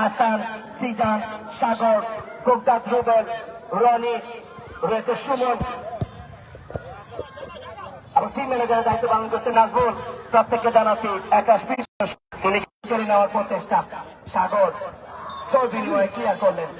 হাসান সিজান সাগর গোগদাদ রুবেল, রনি, রয়েছে সুমন। টিম ম্যানেজারের দায়িত্ব পালন করছে নাজবুল প্রত্যেককে জানাচ্ছি একাশ তিনি চলে নেওয়ার প্রচেষ্টা। সাগর চৌধুরী বিনিময়ে ক্লিয়ার করলেন?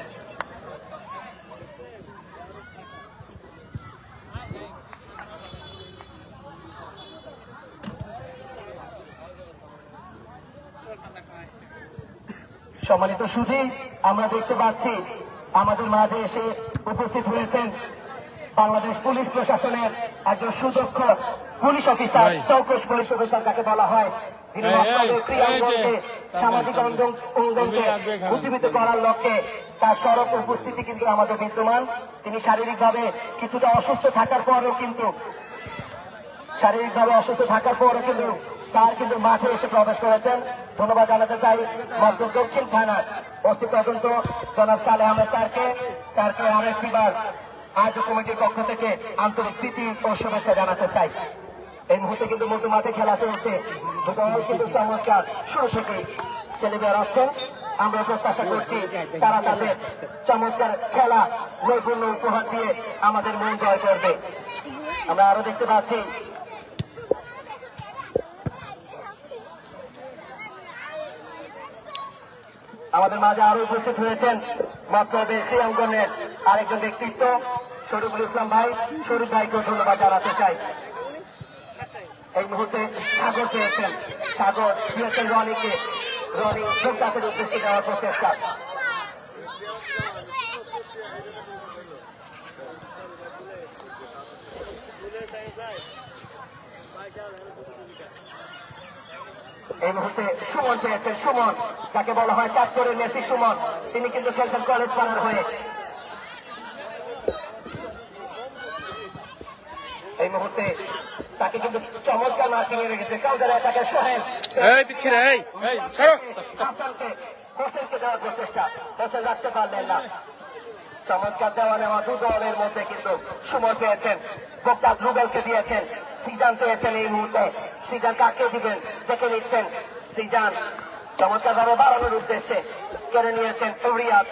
সম্মানিত সুধী আমরা দেখতে পাচ্ছি আমাদের মাঝে এসে উপস্থিত হয়েছেন বাংলাদেশ পুলিশ প্রশাসনের একজন সুদক্ষ পুলিশ অফিসার। চৌকস পুলিশ অফিসার যাকে বলা হয়। তিনি সামাজিক অঙ্গন- অঙ্গনকে উজ্জীবিত করার লক্ষ্যে তার সড়ক উপস্থিতি কিন্তু আমাদের বিদ্যমান। তিনি শারীরিকভাবে কিছুটা অসুস্থ থাকার পরেও কিন্তু শারীরিকভাবে অসুস্থ থাকার পরও কিন্তু তার কিন্তু মাঠে এসে প্রবেশ করেছেন। ধন্যবাদ জানাতে চাই মধ্য দক্ষিণ থানার অস্তি তদন্ত জনাব সালে আহমেদ স্যারকে। স্যারকে আরেকটিবার আয়োজক কমিটির পক্ষ থেকে আন্তরিক প্রীতি ও শুভেচ্ছা জানাতে চাই। এই মুহূর্তে কিন্তু মধ্যে মাঠে খেলা চলছে। দল কিন্তু চমৎকার। শুরু থেকেই ছেলেমেয়েরা আসছেন আমরা প্রত্যাশা করছি তারা তাদের চমৎকার খেলা, নৈপুণ্য উপহার দিয়ে আমাদের মন জয় করবে। আমরা আরও দেখতে পাচ্ছি আমাদের মাঝে আরও উপস্থিত হয়েছেন মক্তবের ক্রিয়াঙ্গনের আরেকজন ব্যক্তিত্ব, শরীফুল ইসলাম ভাই। শরীফ ভাইকেও ধন্যবাদ জানাতে চাই। এই মুহূর্তে সাগর পেয়েছেন। সাগর দিয়েছেন রনিকে। রনি যোগদাসের উদ্দেশ্যে দেওয়ার প্রচেষ্টা। এই মুহূর্তে সুমন পেয়েছেন সুমন যাকে বলা হয় চাঁদপুরের মেসি সুমন তিনি কিন্তু খেলছেন কলেজ পাড়ার হয়ে। এই মুহূর্তে তাকে কিন্তু চমৎকার মার্কিং এ রেখেছে। কাউন্টার অ্যাটাকের সোহেল। এই এই সরো হোসেনকে দেওয়ার প্রচেষ্টা। হোসেন রাখতে পারলেন না। চমৎকার দেওয়া নেওয়া দু দলের মধ্যে কিন্তু সুমন পেয়েছেন। গোপাল রুবেলকে দিয়েছেন। সিজান পেয়েছেন এই মুহূর্তে। সিজান কাকে দিবেন? দেখে নিচ্ছেন সিজান চমৎকার ভাবে বাড়ানোর উদ্দেশ্যে কেড়ে নিয়েছেন রিয়াদ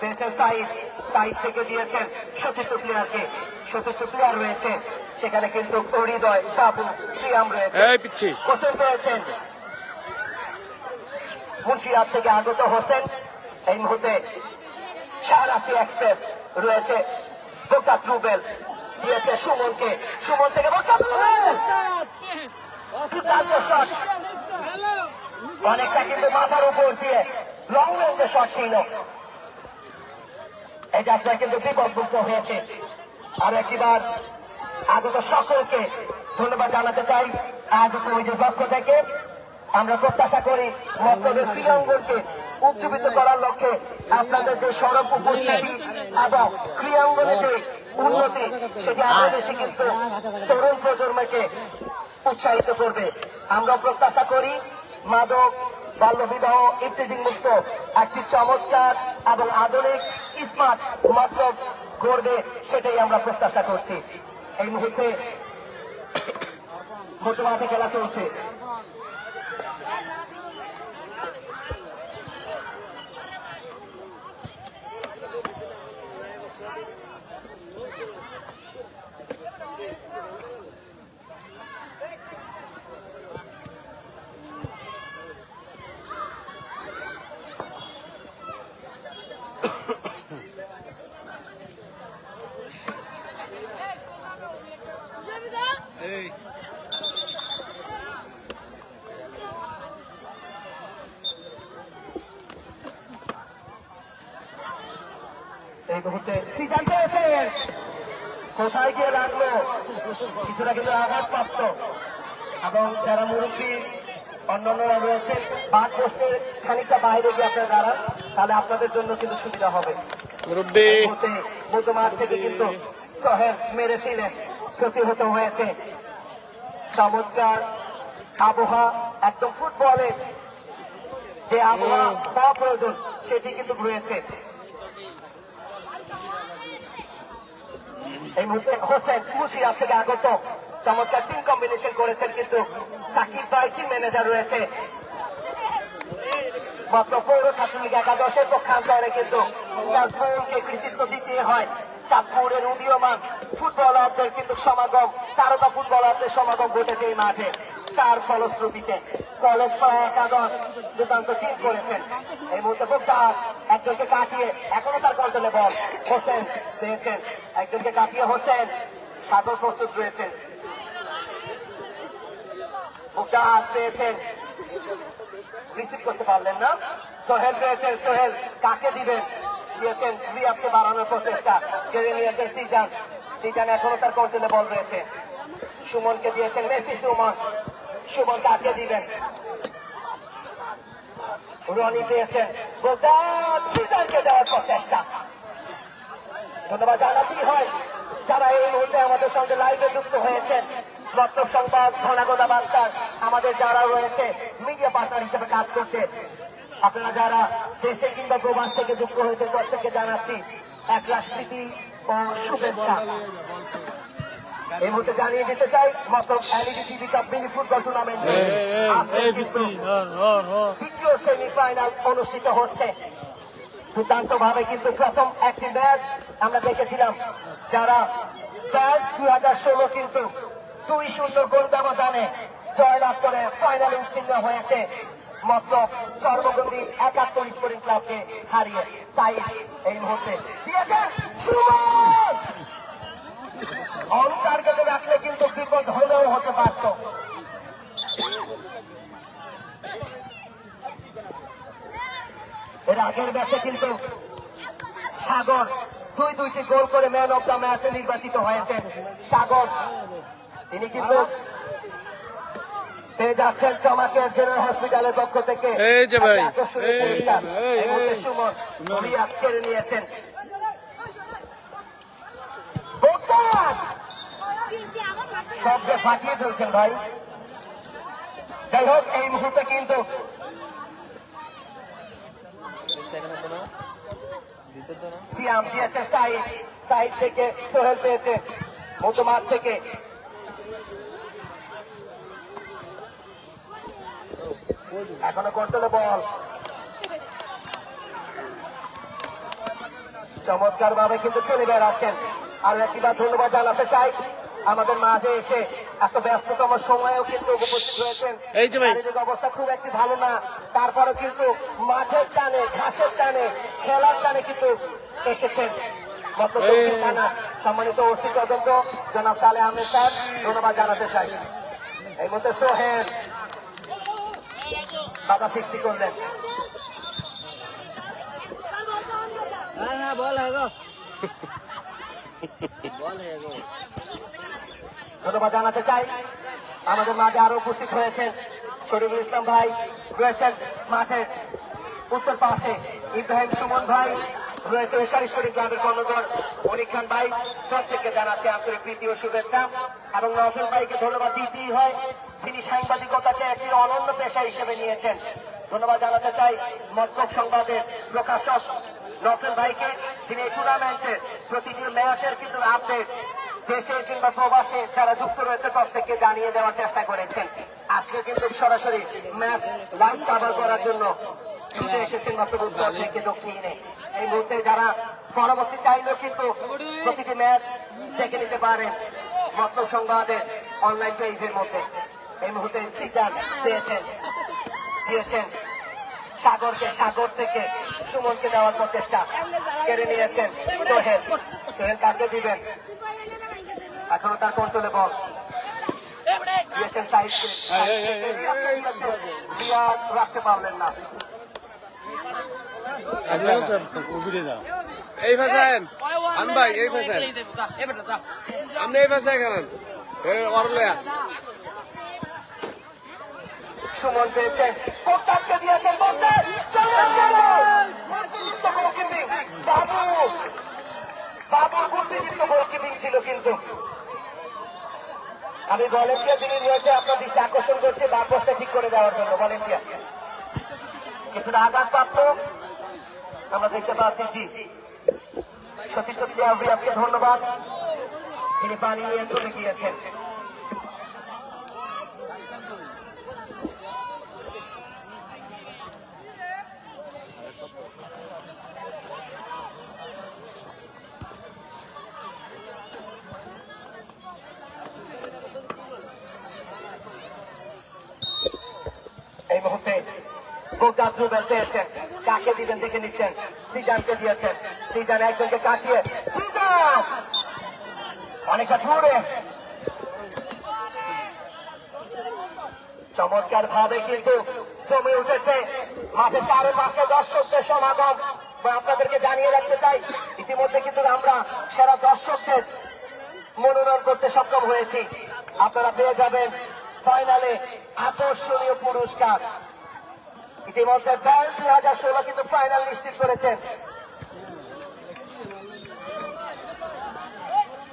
পেয়েছেন সাইদ সাইদ থেকে দিয়েছেন সতীর্থ প্লেয়ারকে সতীর্থ প্লেয়ার রয়েছে। সেখানে কিন্তু হৃদয় বাবু প্রিয়াম রয়েছে। হোসেন পেয়েছেন। মুন্সিরাত থেকে আগত হোসেন। এই মুহূর্তে শাহরাফি এক্সপ্রেস রয়েছে। বোকাত রুবেল দিয়েছে সুমনকে। সুমন থেকে বোকাত রুবেল! অনেকটা কিন্তু মাথার উপর দিয়ে লং রেঞ্জে শট ছিল। কিন্তু বিপদমুক্ত হয়েছে। আর একটিবার আগত সকলকে ধন্যবাদ জানাতে চাই। কমিটির পক্ষ থেকে। আমরা প্রত্যাশা করি মক্তবের ক্রীড়াঙ্গনকে উজ্জীবিত করার লক্ষ্যে আপনাদের যে সড়ক উপস্থিতি এবং ক্রীড়াঙ্গনে যে উন্নতি, সেটি আমাদের কিন্তু তরুণ প্রজন্মকে উৎসাহিত করবে। আমরা প্রত্যাশা করি মাদক, বাল্যবিবাহ ইত্যাদি মুক্ত একটি চমৎকার এবং আধুনিক, স্মার্ট মাত্র করবে সেটাই আমরা প্রত্যাশা করছি। এই মুহূর্তে মধ্যমাঠে খেলা চলছে। এই মুহূর্তে সিদ্ধান্ত হয়েছে। কোথায় গিয়ে লাগল? কিছুটা কিন্তু আঘাতপ্রাপ্ত। এবং যারা মুরব্বী অন্যান্যরা রয়েছে বাদ পোস্টের খানিকটা বাইরে গিয়ে আপনারা দাঁড়ান তাহলে আপনাদের জন্য কিন্তু সুবিধা হবে। মধ্যমাঠ থেকে কিন্তু সোহেল মেরেছিলেন প্রতিহত হয়েছে। চমৎকার আবহাওয়া একদম ফুটবলের যে আবহাওয়া প্রয়োজন সেটি কিন্তু রয়েছে। এই মুহূর্তে হোসেন মুশিয়া থেকে আগত। চমৎকার টিম কম্বিনেশন করেছেন কিন্তু সাকিব ভাই টিম ম্যানেজার রয়েছে। মাত্র পৌর ছাত্রলীগ একাদশের পক্ষান্তরে কিন্তু বোনকে কৃতিত্ব দিতে হয়। চাঁদপুরের উদীয়মান ফুটবলারদের কিন্তু সমাগম, তারকা ফুটবলারদের সমাগম ঘটেছে এই মাঠে। তার ফলশ্রুতিতে কলেজ পাড়া একাদশ দুর্দান্ত টিম করেছেন। এই মুহূর্তে প্রত্যাহার একজনকে কাটিয়ে এখনও তার কন্ট্রোলে বল। হোসেন পেয়েছেন একজনকে কাটিয়ে হোসেন, সাগর প্রস্তুত রয়েছেন প্রত্যাহার পেয়েছেন। রিসিভ করতে পারলেন না। সোহেল পেয়েছেন, সোহেল কাকে দিবেন দিয়েছেন রিয়াবকে বাড়ানোর প্রচেষ্টা। কেড়ে নিয়েছেন সিজান। সিজান এখনও তার কন্ট্রোলে বল রয়েছে। সুমনকে দিয়েছেন মেসি সুমন। সুমন কাকে দিবেন? রনি পেয়েছেন। গোদান দেওয়ার প্রচেষ্টা। ধন্যবাদ জানাতেই হয়, যারা এই মুহূর্তে আমাদের সঙ্গে লাইভে যুক্ত হয়েছেন, মতলব সংবাদ, ঘনাগোদা বার্তার আমাদের যারা রয়েছে মিডিয়া পার্টনার হিসেবে কাজ করছে, আপনারা যারা দেশে কিংবা প্রবাস থেকে যুক্ত হয়েছে প্রত্যেককে জানাচ্ছি এক রাষ্ট্রীতি ও শুভেচ্ছা। এই মুহূর্তে জানিয়ে দিতে চাই মতলব LED TV cup mini football tournament এই পিচ্ছি হর হর হর দ্বিতীয় সেমিফাইনাল অনুষ্ঠিত হচ্ছে। দুর্দান্ত ভাবে কিন্তু প্রথম একটি ম্যাচ আমরা দেখেছিলাম। যারা ম্যাচ দুই হাজার ষোলো কিন্তু দুই শূন্য গোল ব্যবধানে জয়লাভ করে ফাইনাল উত্তীর্ণ হয়েছে। মাত্র সর্বগন্ডী একাত্তর স্পোর্টিং ক্লাবকে হারিয়ে তাই এই মুহূর্তে টার্গেটে রাখলে কিন্তু বিপদ হলেও হতে পারত। এর আগের ম্যাচে কিন্তু সাগর দুই দুইটি গোল করে ম্যান অফ দ্য ম্যাচে নির্বাচিত হয়েছেন সাগর। তিনি কিন্তু পেয়ে যাচ্ছেন চমাকের জেনারেল হসপিটালের পক্ষ থেকে। এই যে ভাই, একটা শব্দে ফাটিয়ে ফেলছেন ভাই। যাই হোক, এই মুহূর্তে কিন্তু চমৎকার ভাবে কিন্তু চলে বেড়াচ্ছেন। আর একবার ধন্যবাদ জানাতে চাই। আমাদের মাঝে এসে এত ব্যস্ততম সময়েও কিন্তু উপস্থিত হয়েছেন। এই যে অবস্থা খুব একটি ভালো না। তারপরে কিন্তু মাঠের টানে ঘাসের টানে খেলার টানে কিন্তু এসেছেন। সম্মানিত ওসি তদন্ত জনাব সালে আহমেদ স্যার ধন্যবাদ জানাতে চাই। এই মধ্যে সোহেন বাধা সৃষ্টি করলেন। হ্যাঁ, হ্যাঁ, বল হ্যাঁ বল ধন্যবাদ জানাতে চাই। আমাদের মাঝে আরও উপস্থিত হয়েছেন শরীফুল ইসলাম ভাই, রয়েছেন মাঠের উত্তর পাশে ইব্রাহিম সুমন ভাই, রয়েছে ঈশ্বরী গ্রামের কর্ণধর অনিক খান ভাই। প্রত্যেককে জানাচ্ছে আন্তরিক প্রীতি ও শুভেচ্ছা এবং নফেল ভাইকে ধন্যবাদ দিতেই হয়। তিনি সাংবাদিকতাকে একটি অনন্য পেশা হিসেবে নিয়েছেন। ধন্যবাদ জানাতে চাই মতলব সংবাদের প্রকাশক নফেল ভাইকে। তিনি এই টুর্নামেন্টের প্রতিটি ম্যাচের কিন্তু আপডেট দেশে কিংবা প্রবাসে যারা যুক্ত রয়েছে প্রত্যেককে জানিয়ে দেওয়ার চেষ্টা করেছেন। আজকে কিন্তু সরাসরি ম্যাচ লাইভ কাভার করার জন্য ছুটে এসেছেন মাত্র থেকে দক্ষিণে। এই মুহূর্তে যারা পরবর্তী চাইলেও কিন্তু প্রতিটি ম্যাচ দেখে নিতে পারেন। মত্ত সংবাদের অনলাইন পেজের মধ্যে। এই মুহূর্তে সিজার পেয়েছেন দিয়েছেন সাগরকে সাগর থেকে সুমনকে দেওয়ার প্রচেষ্টা কেড়ে নিয়েছেন। সোহেল সোহেল কাকে দিবেন? এখনও তার কন্ট্রোলে বল। রাখতে পারলেন না। এই ভাষায় আন ভাই এই ভাষায় আপনি এই ভাষায় খেলেন। অরলয়া সুমন পেয়েছেন কোটাকে দিয়েছেন বলতে। বাবু বাবুর গোলকিপিং ছিল কিন্তু। আমি ভলেন্টিয়ার যিনি রয়েছে, আপনার দৃষ্টি আকর্ষণ করছি বাপসটা ঠিক করে দেওয়ার জন্য ভলেন্টিয়ার কিছুটা আঘাতপ্রাপ্ত, আমরা দেখতে পাচ্ছি জি। সতীশ সত্যি ধন্যবাদ। তিনি পানি নিয়ে চলে গিয়েছেন। মুহূর্তে বোকাত রুবেল পেয়েছেন কাকে দিবেন দেখে নিচ্ছেন? সিজানকে দিয়েছেন। সিজান একজনকে কাটিয়ে অনেকটা দূরে। চমৎকার ভাবে কিন্তু জমে উঠেছে। মাঠে চারপাশে দর্শকদের সমাগম। আপনাদেরকে জানিয়ে রাখতে চাই, ইতিমধ্যে কিন্তু আমরা সেরা দর্শকদের মনোনয়ন করতে সক্ষম হয়েছি। আপনারা পেয়ে যাবেন ফাইনালে আকর্ষণীয় পুরস্কার। ইতিমধ্যে ব্যান্ড দুই হাজার ষোলো কিন্তু ফাইনাল নিশ্চিত করেছেন।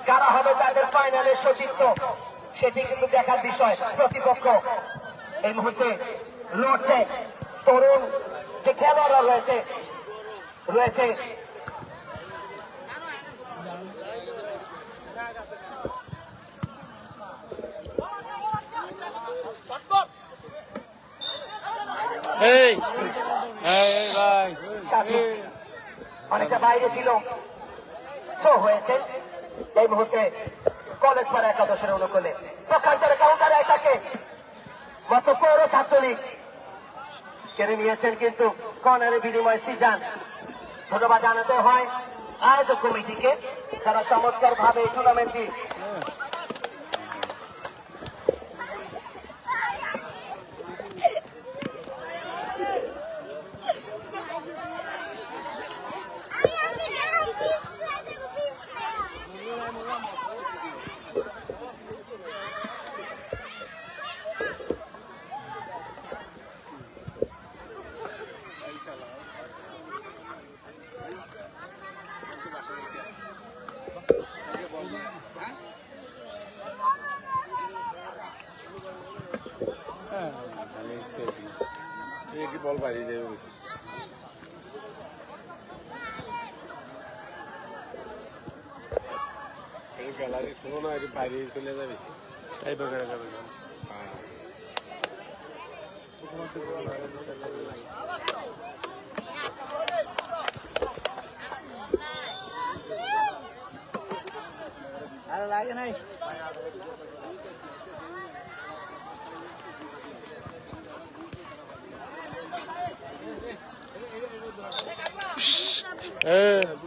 কারা হবে তাদের ফাইনালের সতীর্থ, সেটি কিন্তু দেখার বিষয় প্রতিপক্ষ। এই মুহূর্তে লড়ছে তরুণ যে খেলোয়াড়রা রয়েছে রয়েছে এই। বাইরে ছিল। এই মুহূর্তে কলেজ পাড়া একাদশের অনুকূলে। পক্ষান্তরে কাউন্টারে তাকে গত পৌর ছাত্রলীগ। কেড়ে নিয়েছেন কিন্তু কর্নারের বিনিময়ে সিজান। ধন্যবাদ জানাতে হয় আয়োজক কমিটিকে। তারা চমৎকার ভাবে এই টুর্নামেন্টটি কি বল বাইরে যাবে গ্যালারি শুনো না এটি বাইরে চলে যাবে এই বগড়া যাবে হ্যাঁ আর লাগে নাই। এই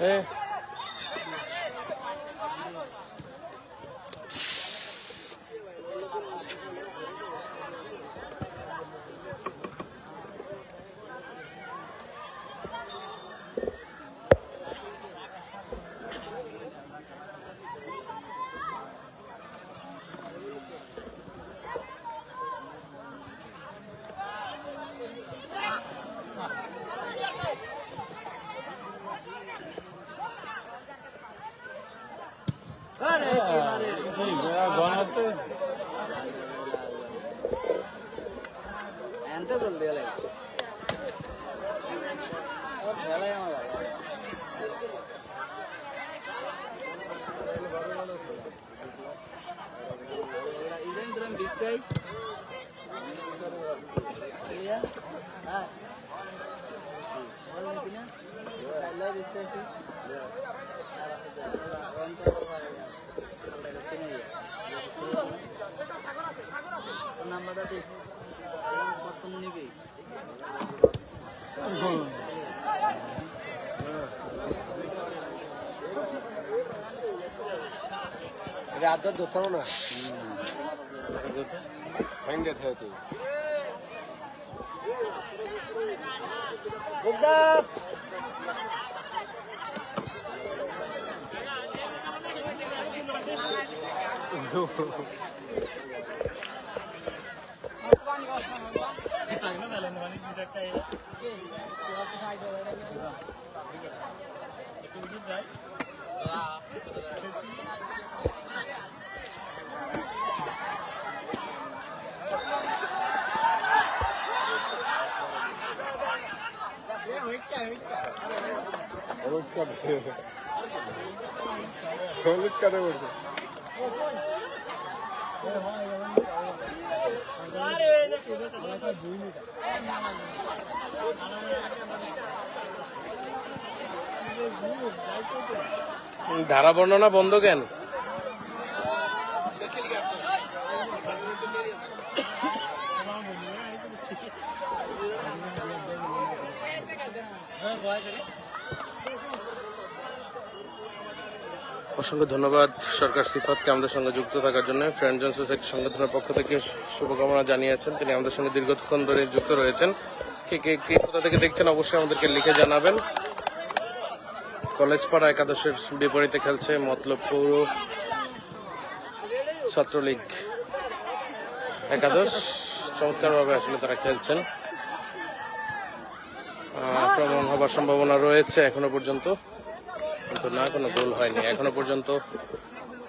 এই এনতে গোল দিয়ে লাগে ওর খেলাই আমার ভালো লাগে। ইভেন্ট ধরেন বিচ্ছাই হ্যাঁ বল নাকি না আল্লাহ বিশ্বাসী নাম্বারটা দিস কত মনে কি রাত ধরতে হবে না ফাইন্ডে থাকে তুই হলুদ কাটে হলুদ কাটে বলছে ধারা বর্ণনা বন্ধ কেন? অসংখ্য ধন্যবাদ সরকার সিফাতকে আমাদের সঙ্গে যুক্ত থাকার জন্য। ফ্রেন্ড জন সোসাইটি সংগঠনের পক্ষ থেকে শুভকামনা জানিয়েছেন। তিনি আমাদের সঙ্গে দীর্ঘক্ষণ ধরে যুক্ত রয়েছেন। কে কে কে কোথা থেকে দেখছেন অবশ্যই আমাদেরকে লিখে জানাবেন। কলেজ পাড়া একাদশের বিপরীতে খেলছে মতলব পৌর ছাত্রলীগ একাদশ। চমৎকারভাবে আসলে তারা খেলছেন। আক্রমণ হবার সম্ভাবনা রয়েছে এখনও পর্যন্ত। কিন্তু না, কোনো গোল হয়নি। এখনও পর্যন্ত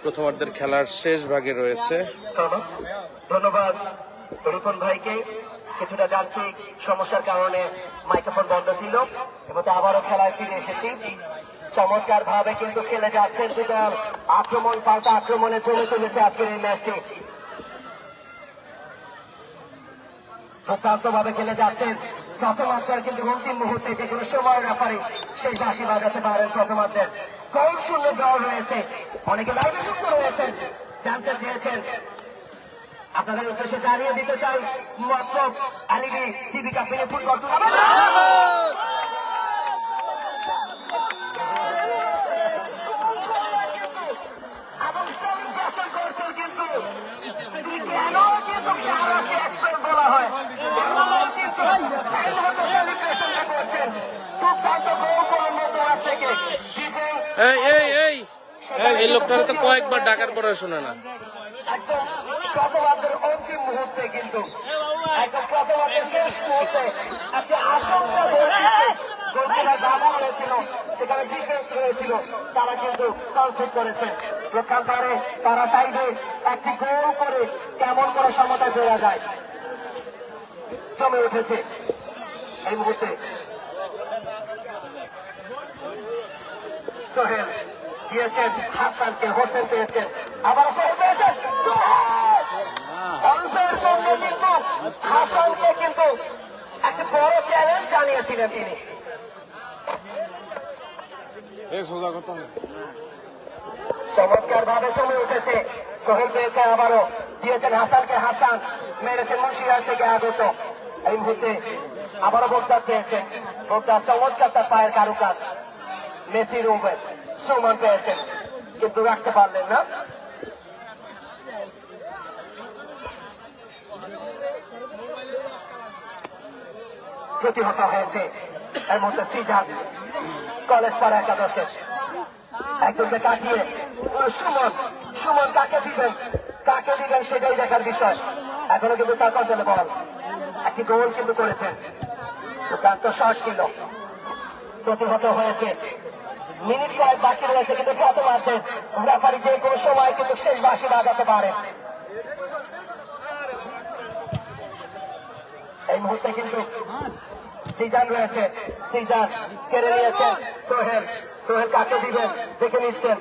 প্রথমার্ধের খেলার শেষ ভাগে রয়েছে। ধন্যবাদ ভাইকে। কিছুটা যান্ত্রিক সমস্যার কারণে মাইক্রোফোন বন্ধ ছিল এবং আবারও খেলায় ফিরে এসেছি। চমৎকার ভাবে কিন্তু খেলে যাচ্ছেন দুদল আক্রমণ, পাল্টা আক্রমণে চলে চলেছে আজকের এই ম্যাচটি। দুর্দান্ত ভাবে খেলে যাচ্ছেন। প্রথমার্ধের কিন্তু অন্তিম মুহূর্তে যে কোনো সময় ব্যাপারে সেই বাসি বাজাতে পারেন প্রথমার্ধের গোল শূন্য ড্র রয়েছে। অনেকে লাইভে যুক্ত রয়েছেন। জানতে চেয়েছেন। আপনাদের উদ্দেশ্যে জানিয়ে দিতে চাই, মাত্র আলিবি টিভি কাপের ফুটবল বলা হয়? এই এই এই। এই লোকটার তো কয়েকবার ডাকার পরে শোনে না। মুহূর্তে কিন্তু সেখানে তারা কিন্তু তারা চাইবে একটি গোল করে কেমন করে সমতায় ফেরা যায় জমে উঠেছে এই মুহূর্তে সোহেল। দিয়েছেন হাসানকে হোসেন পেয়েছেন। আবার পেয়েছেন অল্পের জন্য কিন্তু হাসানকে কিন্তু একটা বড় চ্যালেঞ্জ জানিয়েছিলেন তিনি। চমৎকার ভাবে চলে উঠেছে। সোহেল পেয়েছে আবারও। দিয়েছেন হাসানকে হাসান মেরেছেন মুন্সিরাজ থেকে আগত। এই মুহূর্তে আবারও বোগদার পেয়েছেন বোগদার চমৎকার তার পায়ের কারুকাজ। মেসি রুবেন সুমান পেয়েছেন, কিন্তু রাখতে পারলেন না। প্রতিহত হয়েছে এর মধ্যে সিজান কলেজ পাড়া একাদশের একজনকে কাটিয়ে সুমন সুমন কাকে দিবেন? কাকে দিবেন সেটাই দেখার বিষয়। এখনও কিন্তু তার কন্ট্রোলে বল। একটি গোল কিন্তু করেছেন। দুর্দান্ত শট ছিল। প্রতিহত হয়েছে। মিনিট কয়েক বাকি রয়েছে, কিন্তু খ্যাত মাসে রেফারি যে কোনো সময় কিন্তু শেষ বাসি বাজাতে পারে। এই মুহূর্তে কিন্তু সিজান রয়েছে। সিজান কেড়ে নিয়েছে। সোহেল সোহেল কাকে দিবে দেখে নিচ্ছেন।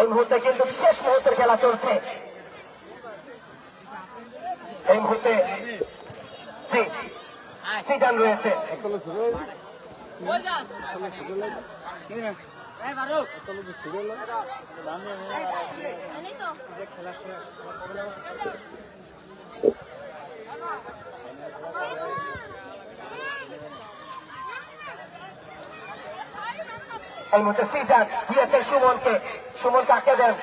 এই মুহূর্তে কিন্তু শেষ মুহূর্তের খেলা চলছে। এই মুহূর্তে জি সিজান রয়েছে। সুমনকে। সুমন কাকে দেন?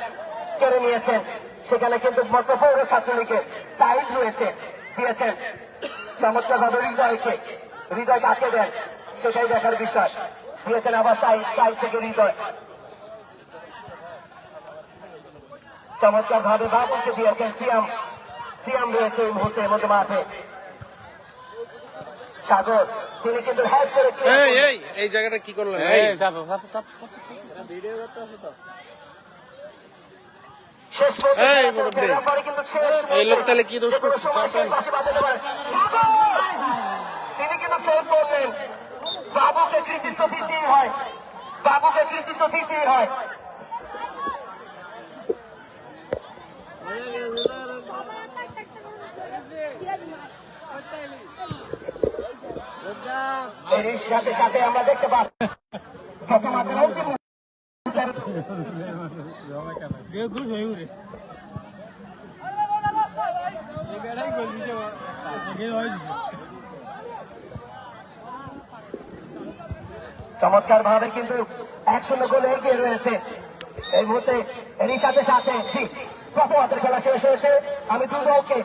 কেড়ে নিয়েছেন। সেখানে কিন্তু মধ্য পৌর ছাত্রলীগের সাইজ রয়েছে। দিয়েছেন চমৎকার ভাবে হৃদয়কে। হৃদয় কাকে দেন? সেটাই দেখার বিষয়। দিয়েছেন আবার সাইজ সাইজ থেকে হৃদয়। চমৎকার ভাবে বাবুকে দিয়েছেন সিয়াম। সিয়াম রয়েছে এই মুহূর্তে মধ্যে মাঠে। সাগর তিনি কিন্তু হেল্প করে এই এই এই জায়গাটা কি করলেন? এই ভিডিও করতে তো লোক তাহলে কি দোষ করছে? সময় চাপেন। শেষ বাঁশি বাজাতে পারে। সাগর! তিনি কিন্তু সেভ করলেন বাবুকে কৃতিত্ব দিতেই হয়। বাবুকে কৃতিত্ব দিতেই হয়। সাথে সাথে আমরা দেখতে পাচ্ছি এই বেড়াই গোল দিছে? চমৎকার ভাবে কিন্তু এক শূন্য গোলে এগিয়ে রয়েছে। এই মুহূর্তে এরই সাথে সাথে প্রথমাত্র খেলা শেষ হয়েছে। আমি দুদলকে